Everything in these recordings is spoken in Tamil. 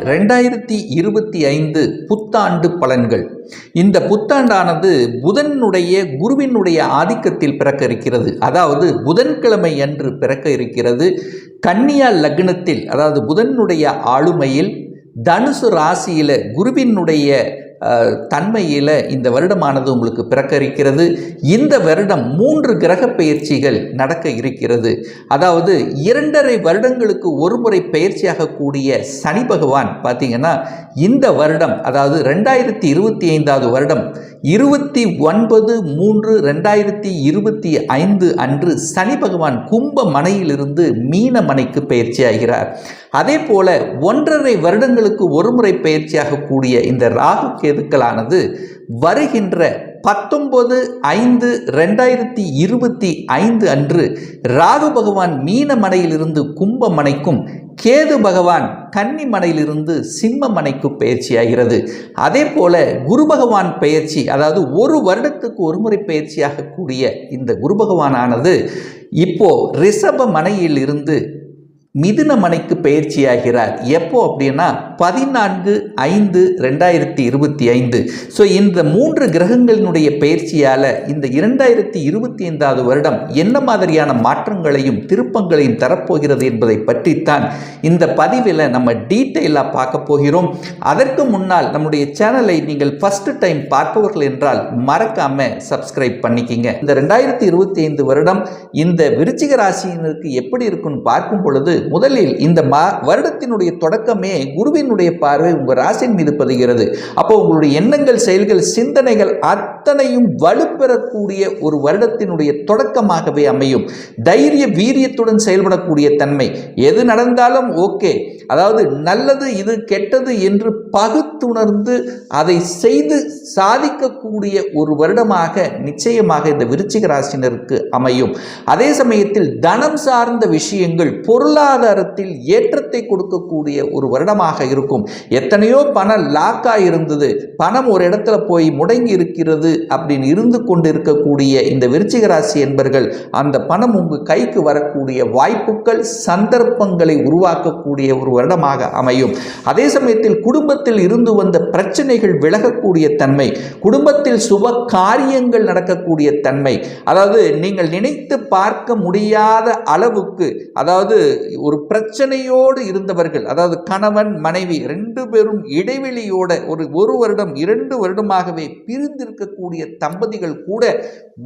ரெண்டாயிரத்தி இருபத்தி ஐந்து புத்தாண்டு பலன்கள். இந்த புத்தாண்டானது புதனுடைய குருவினுடைய ஆதிக்கத்தில் பிறக்க இருக்கிறது அதாவது புதன்கிழமை அன்று பிறக்க இருக்கிறது கன்னியா லக்னத்தில் அதாவது புதனுடைய ஆளுமையில் தனுசு ராசியில் குருவினுடைய தன்மையில் இந்த வருடமானது உங்களுக்கு பிறக்க இருக்கிறது இந்த வருடம் மூன்று கிரக பயிற்சிகள் நடக்க இருக்கிறது. அதாவது இரண்டரை வருடங்களுக்கு ஒரு முறை பயிற்சியாகக்கூடிய கூடிய சனி பகவான் பார்த்தீங்கன்னா இந்த வருடம் அதாவது ரெண்டாயிரத்தி இருபத்தி ஐந்தாவது வருடம் இருபத்தி ஒன்பது மூன்று ரெண்டாயிரத்தி இருபத்தி ஐந்து அன்று சனி பகவான் கும்ப மனையிலிருந்து மீன மனைக்கு பயிற்சி ஆகிறார் அதே போல ஒன்றரை வருடங்களுக்கு ஒருமுறை பயிற்சியாக கூடிய இந்த ராகு கேதுக்களானது வருகின்ற பத்தொன்பது ஐந்து ரெண்டாயிரத்தி இருபத்தி ஐந்து அன்று ராகு பகவான் மீனமனையிலிருந்து கும்பமனைக்கும் கேது பகவான் கன்னிமனையிலிருந்து பயிற்சியாகிறது. அதே போல குரு பகவான் பயிற்சி அதாவது ஒரு வருடத்துக்கு ஒருமுறை பயிற்சியாகக்கூடிய பயிற்சியாக கூடிய இந்த குரு பகவானானது இப்போ ரிஷப மனையில் இருந்து மிதுன மனைக்கு பயிற்சியாகிறார். எப்போ அப்படின்னா பதினான்கு ஐந்து ரெண்டாயிரத்தி இருபத்தி ஐந்து. ஸோ இந்த மூன்று கிரகங்களினுடைய பயிற்சியால் இந்த இரண்டாயிரத்தி இருபத்தி ஐந்தாவது வருடம் என்ன மாதிரியான மாற்றங்களையும் திருப்பங்களையும் தரப்போகிறது என்பதை பற்றித்தான் இந்த பதிவில் நம்ம டீட்டெயிலாக பார்க்க போகிறோம். அதற்கு முன்னால் நம்முடைய சேனலை நீங்கள் ஃபஸ்ட்டு டைம் பார்ப்பவர்கள் என்றால் மறக்காம சப்ஸ்கிரைப் பண்ணிக்கிங்க. இந்த ரெண்டாயிரத்தி இருபத்தி ஐந்து வருடம் இந்த விருச்சிக ராசியினருக்கு எப்படி இருக்குன்னு பார்க்கும் பொழுது முதலில் இந்த மா வருடத்தினுடைய தொடக்கமே குருவினுடைய பார்வை உங்கள் ராசியின் மீது பதிகிறது. அப்போ உங்களுடைய எண்ணங்கள் செயல்கள் சிந்தனைகள் அத்தனையும் வலுப்பெறக்கூடிய ஒரு வருடத்தினுடைய தொடக்கமாகவே அமையும். தைரிய வீரியத்துடன் செயல்படக்கூடிய தன்மை. எது நடந்தாலும் ஓகே. அதாவது நல்லது இது கெட்டது என்று பகுத்துணர்ந்து அதை செய்து சாதிக்கக்கூடிய ஒரு வருடமாக நிச்சயமாக இந்த விருச்சிக ராசினருக்கு அமையும். அதே சமயத்தில் தனம் சார்ந்த விஷயங்கள் பொருளாதாரத்தில் ஏற்றத்தை கொடுக்கக்கூடிய ஒரு வருடமாக இருக்கும். எத்தனையோ பணம் லாக்காக இருந்தது. பணம் ஒரு இடத்துல போய் முடங்கி இருக்கிறது. அப்படின்னு இருந்து கொண்டு இருக்கக்கூடிய இந்த விருச்சிக ராசி என்பர்கள் அந்த பணம் உங்கள் கைக்கு வரக்கூடிய வாய்ப்புகள் சந்தர்ப்பங்களை உருவாக்கக்கூடிய ஒரு வருடமாக அமையும். அதே சமயத்தில் குடும்பத்தில் இருந்து வந்த பிரச்சனைகள் விலகக்கூடிய தன்மை குடும்பத்தில் சுப காரியங்கள் நடக்கக்கூடிய தன்மை அதாவது நீங்கள் நினைத்து பார்க்க முடியாத அளவுக்கு அதாவது ஒரு பிரச்சனையோடு இருந்தவர்கள் அதாவது கணவன் மனைவி ரெண்டு பேரும் இடைவெளியோட ஒரு ஒரு வருடம் இரண்டு வருடமாகவே பிரிந்திருக்கக்கூடிய தம்பதிகள் கூட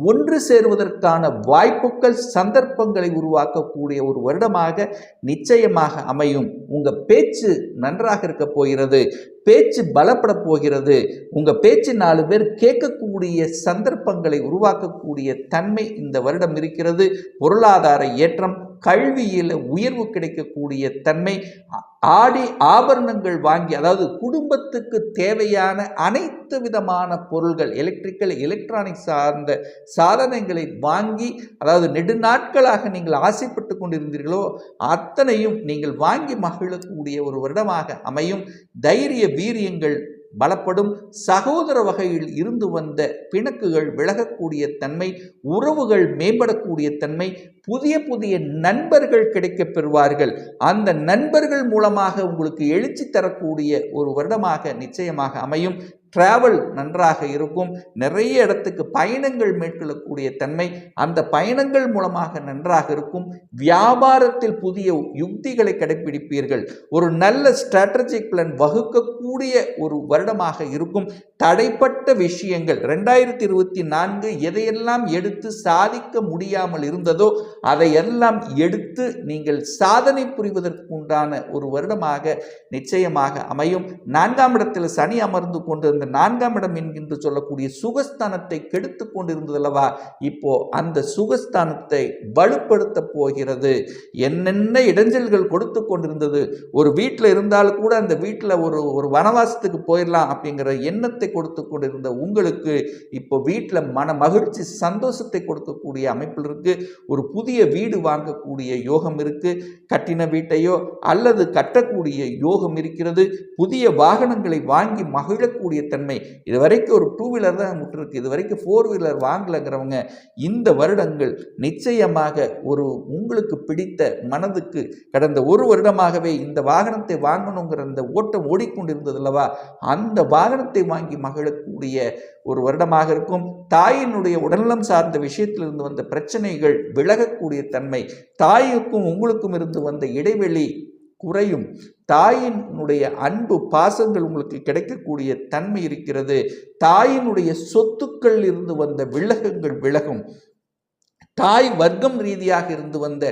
ஒன்று சேருவதற்கான வாய்ப்புகள் சந்தர்ப்பங்களை உருவாக்கக்கூடிய ஒரு வருடமாக நிச்சயமாக அமையும். உங்க பேச்சு நன்றாக இருக்க போகிறது. பேச்சு பலப்பட போகிறது. உங்கள் பேச்சு நாலு பேர் கேட்கக்கூடிய சந்தர்ப்பங்களை உருவாக்கக்கூடிய தன்மை இந்த வருடம் இருக்கிறது. பொருளாதார ஏற்றம் கல்வியில் உயர்வு கிடைக்கக்கூடிய தன்மை ஆடி ஆபரணங்கள் வாங்கி அதாவது குடும்பத்துக்கு தேவையான அனைத்து விதமான பொருள்கள் எலக்ட்ரிக்கல் எலக்ட்ரானிக் சார்ந்த சாதனங்களை வாங்கி அதாவது நெடுநாட்களாக நீங்கள் ஆசைப்பட்டு கொண்டிருந்தீர்களோ அத்தனையும் நீங்கள் வாங்கி மகிழக்கூடிய ஒரு வருடமாக அமையும். தைரிய வீரியங்கள் பலப்படும் சகோதர வகையில் இருந்து வந்த பிணக்குகள் விலகக்கூடிய தன்மை உறவுகள் மேம்படக்கூடிய தன்மை புதிய புதிய நண்பர்கள் கிடைக்கப் பெறுவார்கள். அந்த நண்பர்கள் மூலமாக உங்களுக்கு எழுச்சி தரக்கூடிய ஒரு வருடமாக நிச்சயமாக அமையும். டிராவல் நன்றாக இருக்கும். நிறைய இடத்துக்கு பயணங்கள் மேற்கொள்ளக்கூடிய தன்மை அந்த பயணங்கள் மூலமாக நன்றாக இருக்கும். வியாபாரத்தில் புதிய யுக்திகளை கடைபிடிப்பீர்கள் ஒரு நல்ல ஸ்ட்ராட்டஜிக் பிளான் வகுக்கக்கூடிய ஒரு வருடமாக இருக்கும். தடைப்பட்ட விஷயங்கள் ரெண்டாயிரத்தி இருபத்தி நான்கு எதையெல்லாம் எடுத்து சாதிக்க முடியாமல் இருந்ததோ அதையெல்லாம் எடுத்து நீங்கள் சாதனை புரிவதற்கு உண்டான ஒரு வருடமாக நிச்சயமாக அமையும். நான்காம் இடத்தில் சனி அமர்ந்து கொண்டு இந்த நான்காம் இடம் என்கின்ற சொல்லக்கூடிய சுகஸ்தானத்தை கெடுத்து கொண்டிருந்ததல்லவா? இப்போ அந்த சுகஸ்தானத்தை வலுப்படுத்த போகிறது. என்னென்ன இடைஞ்சல்கள் கொடுத்து கொண்டிருந்தது? ஒரு வீட்டில் இருந்தாலும் கூட அந்த வீட்டில் ஒரு ஒரு வனவாசத்துக்கு போயிடலாம் அப்படிங்கிற எண்ணத்தை கொடுத்து கொண்டிருந்த உங்களுக்கு இப்போ வீட்டில் மன மகிழ்ச்சி சந்தோஷத்தை கொடுக்கக்கூடிய அமைப்பில் இருக்கு. ஒரு புதிய வீடு வாங்கக்கூடிய யோகம் இருக்கு. கட்டின வீட்டையோ அல்லது கட்டக்கூடிய யோகம் இருக்கிறது. புதிய வாகனங்களை வாங்கி மகிழக்கூடிய தன்மை இது வரைக்கும் ஒரு டூ வீலர் தான் விட்டுருக்கு இது வரைக்கும் ஃபோர் வீலர் வாங்கலைங்கிறவங்க இந்த வருடங்கள் நிச்சயமாக ஒரு உங்களுக்கு பிடித்த மனதுக்கு கடந்த ஒரு வருடமாகவே இந்த வாகனத்தை வாங்கணுங்கிற அந்த ஓட்டம் ஓடிக்கொண்டிருந்தது அல்லவா அந்த வாகனத்தை வாங்கி மகிழக்கூடிய ஒரு வருடமாக இருக்கும். தாயினுடைய உடல்நலம் சார்ந்த விஷயத்திலிருந்து வந்த பிரச்சனைகள் விலகக்கூடிய தன்மை தாயுக்கும் உங்களுக்கும் இருந்து வந்த இடைவெளி குறையும். தாயினுடைய அன்பு பாசங்கள் உங்களுக்கு கிடைக்கக்கூடிய தன்மை இருக்கிறது. தாயினுடைய சொத்துக்கள் இருந்து வந்த விலகங்கள் விலகும். தாய் வர்க்கம் ரீதியாக இருந்து வந்த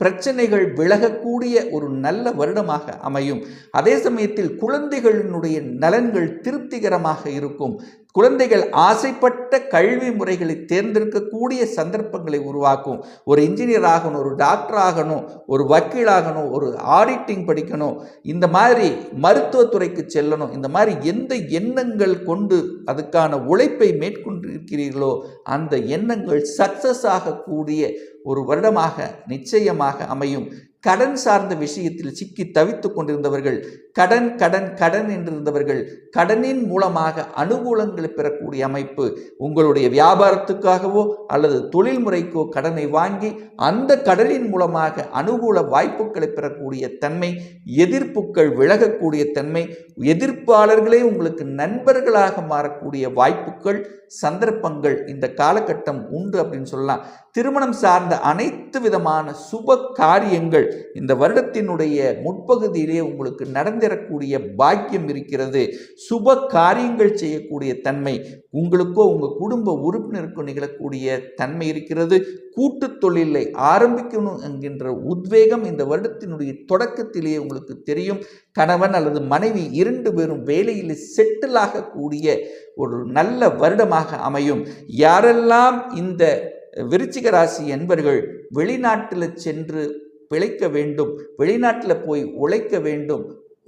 பிரச்சனைகள் விலகக்கூடிய ஒரு நல்ல வருடமாக அமையும். அதே சமயத்தில் குழந்தைகளினுடைய நலன்கள் திருப்திகரமாக இருக்கும். குழந்தைகள் ஆசைப்பட்ட கல்வி முறைகளை தேர்ந்தெடுக்கக்கூடிய சந்தர்ப்பங்களை உருவாக்கும். ஒரு இன்ஜினியர் ஆகணும் ஒரு டாக்டர் ஆகணும் ஒரு வக்கீலாகணும் ஒரு ஆடிட்டிங் படிக்கணும். இந்த மாதிரி மருத்துவத்துறைக்கு செல்லணும். இந்த மாதிரி எந்த எண்ணங்கள் கொண்டு அதுக்கான உழைப்பை மேற்கொண்டிருக்கிறீர்களோ அந்த எண்ணங்கள் சக்சஸ் ஆகக்கூடிய ஒரு வருடமாக நிச்சயமாக அமையும். கடன் சார்ந்த விஷயத்தில் சிக்கி தவித்து கொண்டிருந்தவர்கள் கடன் கடன் கடன் என்றிருந்தவர்கள் கடனின் மூலமாக அனுகூலங்களை பெறக்கூடிய அமைப்பு உங்களுடைய வியாபாரத்துக்காகவோ அல்லது தொழில் முறைக்கோ கடனை வாங்கி அந்த கடனின் மூலமாக அனுகூல வாய்ப்புகளை பெறக்கூடிய தன்மை எதிர்ப்புகள் விலகக்கூடிய தன்மை எதிர்ப்பாளர்களே உங்களுக்கு நண்பர்களாக மாறக்கூடிய வாய்ப்புகள் சந்தர்ப்பங்கள் இந்த காலகட்டம் உண்டு அப்படின்னு சொல்லலாம். திருமணம் சார்ந்த அனைத்து விதமான சுப காரியங்கள் இந்த வருடத்தினுடைய முற்பகுதியிலே உங்களுக்கு நடந்திடக்கூடிய பாக்கியம் இருக்கிறது. சுப காரியங்கள் செய்யக்கூடிய தன்மை உங்களுக்கோ உங்கள் குடும்ப உறுப்பினருக்கோ நிகழக்கூடிய தன்மை இருக்கிறது. கூட்டு தொழிலை ஆரம்பிக்கணும் என்கின்ற உத்வேகம் இந்த வருடத்தினுடைய தொடக்கத்திலேயே உங்களுக்கு தெரியும். கணவன் அல்லது மனைவி இரண்டு பேரும் வேலையில் செட்டில் ஆகக்கூடிய ஒரு நல்ல வருடமாக அமையும். யாரெல்லாம் இந்த விருச்சிக ராசி என்பர்கள் வெளிநாட்டில் சென்று பிழைக்க வேண்டும் வெளிநாட்டில் போய் உழைக்க வேண்டும்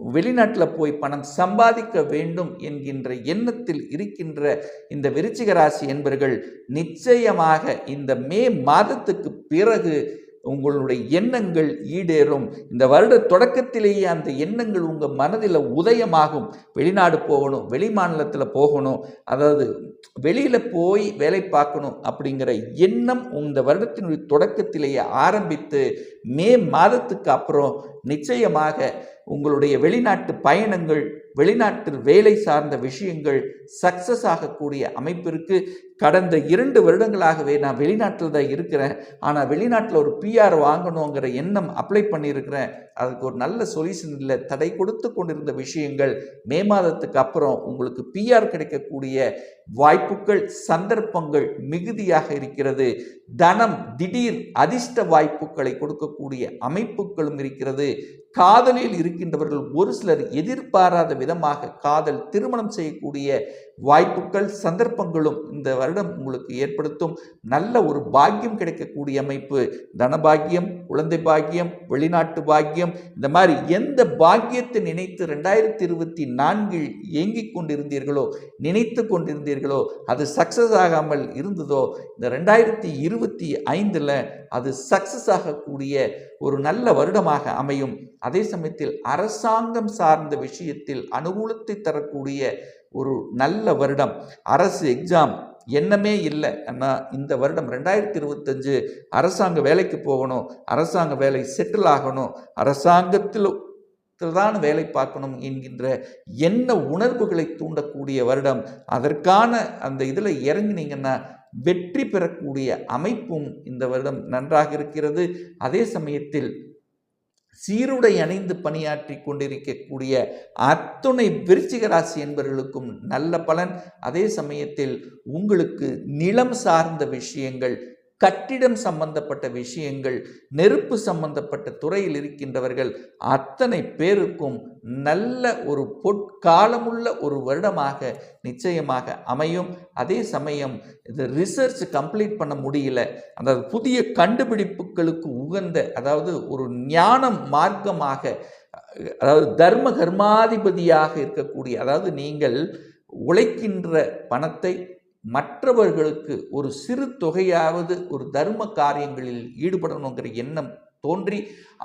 வெளிநாட்டில் போய் பணம் சம்பாதிக்க வேண்டும் என்கின்ற எண்ணத்தில் இருக்கின்ற இந்த விருச்சிக ராசி என்பர்கள் நிச்சயமாக இந்த மே மாதத்துக்கு பிறகு உங்களுடைய எண்ணங்கள் ஈடேறும். இந்த வருட தொடக்கத்திலேயே அந்த எண்ணங்கள் உங்கள் மனதில் உதயமாகும். வெளிநாடு போகணும் வெளி மாநிலத்தில் போகணும் அதாவது வெளியில் போய் வேலை பார்க்கணும் அப்படிங்கிற எண்ணம் இந்த வருடத்தினுடைய தொடக்கத்திலேயே ஆரம்பித்து மே மாதத்துக்கு அப்புறம் நிச்சயமாக உங்களுடைய வெளிநாட்டு பயணங்கள் வெளிநாட்டில் வேலை சார்ந்த விஷயங்கள் சக்சஸ் ஆகக்கூடிய அமைப்பிற்கு கடந்த இரண்டு வருடங்களாகவே நான் வெளிநாட்டில் தான் இருக்கிறேன். ஆனால் வெளிநாட்டில் ஒரு பிஆர் வாங்கணுங்கிற எண்ணம் அப்ளை பண்ணியிருக்கிறேன். அதுக்கு ஒரு நல்ல சொல்யூஷன் இல்லை தடை கொடுத்து கொண்டிருந்த விஷயங்கள். மே மாதத்துக்கு அப்புறம் உங்களுக்கு பிஆர் கிடைக்கக்கூடிய வாய்ப்புகள் சந்தர்ப்பங்கள் மிகுதியாக இருக்கிறது. தனம் திடீர் அதிர்ஷ்ட வாய்ப்புகளை கொடுக்கக்கூடிய அமைப்புகளும் இருக்கிறது. காதலில் இருக்கின்றவர்கள் ஒரு சிலர் எதிர்பாராத விதமாக காதல் திருமணம் செய்யக்கூடிய வாய்ப்புகள் சந்தர்ப்பங்களும் இந்த வருடம் உங்களுக்கு ஏற்படுத்தும். நல்ல ஒரு பாக்கியம் கிடைக்கக்கூடிய அமைப்பு. தனபாக்கியம் குழந்தை பாக்கியம் வெளிநாட்டு பாக்கியம். இந்த மாதிரி எந்த பாக்கியத்தை நினைத்து ரெண்டாயிரத்தி இருபத்தி நான்கில் இயங்கிக் கொண்டிருந்தீர்களோ நினைத்து கொண்டிருந்தீர்களோ அது சக்சஸ் ஆகாமல் இருந்ததோ இந்த ரெண்டாயிரத்தி இருபத்தி ஐந்தில் அது சக்சஸ் ஆகக்கூடிய ஒரு நல்ல வருடமாக அமையும். அதே சமயத்தில் அரசாங்கம் சார்ந்த விஷயத்தில் அனுகூலத்தை தரக்கூடிய ஒரு நல்ல வருடம். அரசு எக்ஸாம் எண்ணமே இல்லை. ஆனால் இந்த வருடம் ரெண்டாயிரத்தி இருபத்தஞ்சு அரசாங்க வேலைக்கு போகணும் அரசாங்க வேலை செட்டில் ஆகணும் அரசாங்கத்தில் தான் வேலை பார்க்கணும் என்கின்ற என்ன உணர்வுகளை தூண்டக்கூடிய வருடம். அதற்கான அந்த இதில் இறங்கினீங்கன்னா வெற்றி பெறக்கூடிய அமைப்பும் இந்த வருடம் நன்றாக இருக்கிறது. அதே சமயத்தில் சீருடை அணிந்து பணியாற்றி கொண்டிருக்கக்கூடிய அத்துணை விருச்சிக ராசி என்பவர்களுக்கும் நல்ல பலன். அதே சமயத்தில் உங்களுக்கு நிலம் சார்ந்த விஷயங்கள் கட்டிடம் சம்பந்தப்பட்ட விஷயங்கள் நெருப்பு சம்பந்தப்பட்ட துறையில் இருக்கின்றவர்கள் அத்தனை பேருக்கும் நல்ல ஒரு பொற்காலமுள்ள ஒரு வருடமாக நிச்சயமாக அமையும். அதே சமயம் இது ரிசர்ச் கம்ப்ளீட் பண்ண முடியல. அதாவது புதிய கண்டுபிடிப்புகளுக்கு உகந்த அதாவது ஒரு ஞானம் மார்க்கமாக அதாவது தர்ம கர்மாதிபதியாக இருக்கக்கூடிய அதாவது நீங்கள் உழைக்கின்ற பணத்தை மற்றவர்களுக்கு ஒரு சிறு தொகையாவது ஒரு தர்ம காரியங்களில் ஈடுபடணுங்கிற எண்ணம் தோன்றி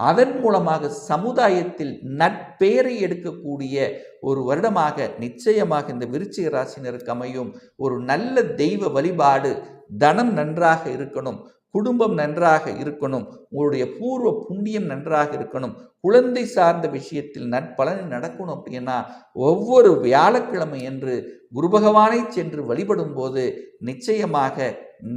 அதன் மூலமாக சமுதாயத்தில் நட்பெயரை எடுக்கக்கூடிய ஒரு வருடமாக நிச்சயமாக இந்த விருச்சிக ராசினருக்கு அமையும் ஒரு நல்ல தெய்வ வழிபாடு தனம் நன்றாக இருக்கணும். குடும்பம் நன்றாக இருக்கணும். உங்களுடைய பூர்வ புண்ணியம் நன்றாக இருக்கணும். குழந்தை சார்ந்த விஷயத்தில் நற்பலன் நடக்கணும் அப்படின்னா ஒவ்வொரு வியாழக்கிழமை என்று குரு பகவானை சென்று வழிபடும் போது நிச்சயமாக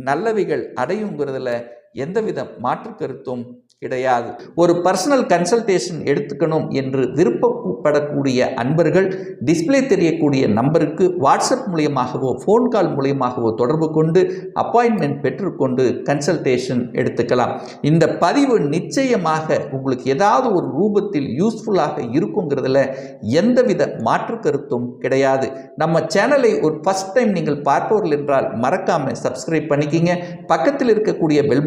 நல்லவைகள் அடையுங்கிறதுல எந்தவித மாற்று கருத்தும் கிடையாது. ஒரு பர்சனல் கன்சல்டேஷன் எடுத்துக்கணும் என்று விருப்பப்படக்கூடிய அன்பர்கள் டிஸ்ப்ளே தெரியக்கூடிய நம்பருக்கு வாட்ஸ்அப் மூலியமாகவோ ஃபோன் கால் மூலியமாகவோ தொடர்பு கொண்டு அப்பாயின்மெண்ட் பெற்றுக்கொண்டு கன்சல்டேஷன் எடுத்துக்கலாம். இந்த பதிவு நிச்சயமாக உங்களுக்கு ஏதாவது ஒரு ரூபத்தில் யூஸ்ஃபுல்லாக இருக்குங்கிறதுல எந்தவித மாற்று கருத்தும் கிடையாது. நம்ம சேனலை ஒரு ஃபஸ்ட் டைம் நீங்கள் பார்ப்பவர்கள் என்றால் மறக்காமல் சப்ஸ்கிரைப் பண்ணிக்கிங்க. பக்கத்தில் இருக்கக்கூடிய பெல்